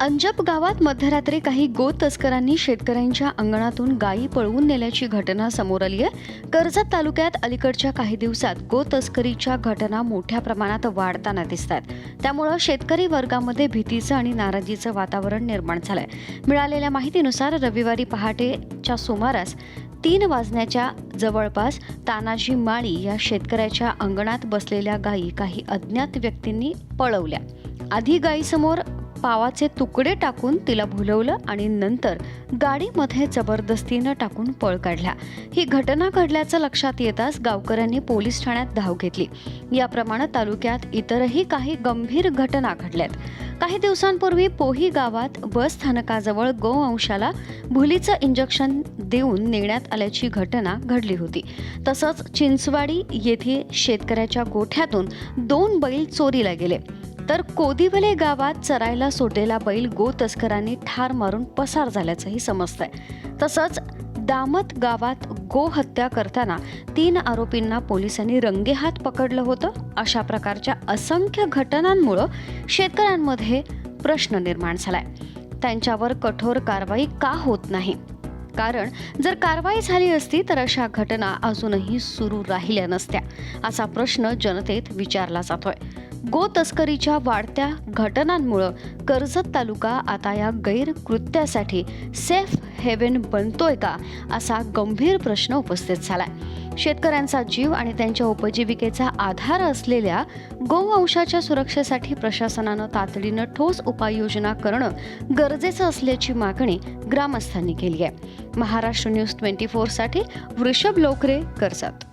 अंजप गावात मध्यरात्री काही गो तस्करांनी शेतकऱ्यांच्या अंगणातून गायी पळवून नेल्याची घटना समोर आली आहे. कर्जत तालुक्यात अलीकडच्या काही दिवसात गो तस्करीच्या घटना मोठ्या प्रमाणात वाढताना दिसतात त्यामुळं शेतकरी वर्गामध्ये भीतीचं आणि नाराजीचं वातावरण निर्माण झालंय. मिळालेल्या माहितीनुसार रविवारी पहाटेच्या सुमारास तीन वाजण्याच्या जवळपास तानाजी माळी या शेतकऱ्याच्या अंगणात बसलेल्या गायी काही अज्ञात व्यक्तींनी पळवल्या. आधी गायीसमोर पावाचे तुकडे टाकून तिला भुलवलं आणि नंतर गाडीमध्ये जबरदस्तीनं टाकून पळ काढला. ही घटना घडल्याचं लक्षात येताच गावकऱ्यांनी पोलीस ठाण्यात धाव घेतली. याप्रमाणे तालुक्यात इतरही काही गंभीर घटना घडल्यात. काही दिवसांपूर्वी पोही गावात बस स्थानकाजवळ गोवंशाला भुलीचं इंजेक्शन देऊन नेण्यात आल्याची घटना घडली होती. तसंच चिंचवाडी येथे शेतकऱ्याच्या गोठ्यातून दोन बैल चोरीला गेले. तर कोदिवले गावात चरायला सोडलेला बैल गो तस्करांनी ठार मारून पसार झाल्याचंही समजतंय. तसंच दामत गावात गो हत्या करताना तीन आरोपींना पोलिसांनी रंगेहात पकडलं होतं. अशा प्रकारच्या असंख्य घटनांमुळं शेतकऱ्यांमध्ये प्रश्न निर्माण झालाय. त्यांच्यावर कठोर कारवाई का होत नाही? कारण जर कारवाई झाली असती तर अशा घटना अजूनही सुरू राहिल्या नसत्या असा प्रश्न जनतेत विचारला जातोय. गो तस्करीच्या वाढत्या घटनांमुळं कर्जत तालुका आता या गैरकृत्यासाठी सेफ हेवन बनतोय का असा गंभीर प्रश्न उपस्थित झालाय. शेतकऱ्यांचा जीव आणि त्यांच्या उपजीविकेचा आधार असलेल्या गोवंशाच्या सुरक्षेसाठी प्रशासनानं तातडीनं ठोस उपाययोजना करणं गरजेचं असल्याची मागणी ग्रामस्थांनी केली आहे. महाराष्ट्र न्यूज ट्वेंटी फोरसाठी वृषभ लोकरे कर्जत.